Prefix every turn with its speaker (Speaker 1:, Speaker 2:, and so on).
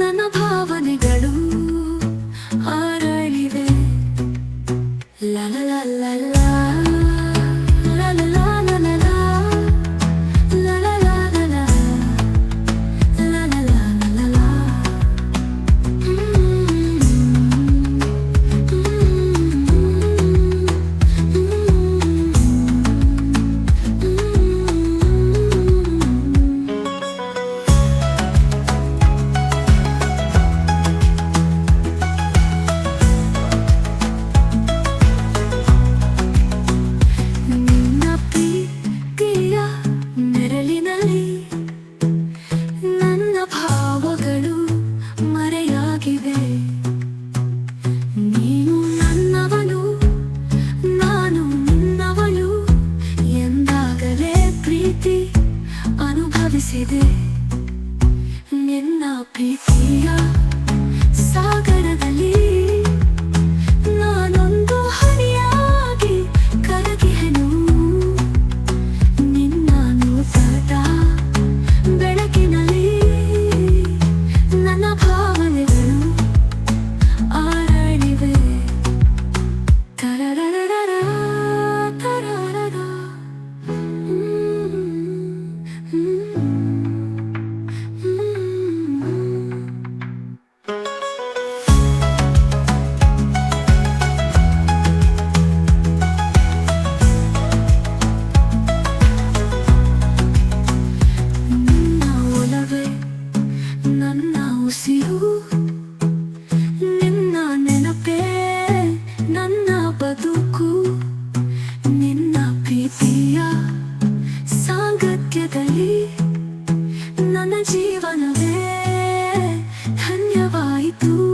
Speaker 1: ನನ್ನ ಭಾವನೆಗಳು ಹಾರಳಿವೆ. ಲಲ ಕಾಣಿಸಿದೆ ನಿನ್ನ ಪ್ರೀತಿ Ay tú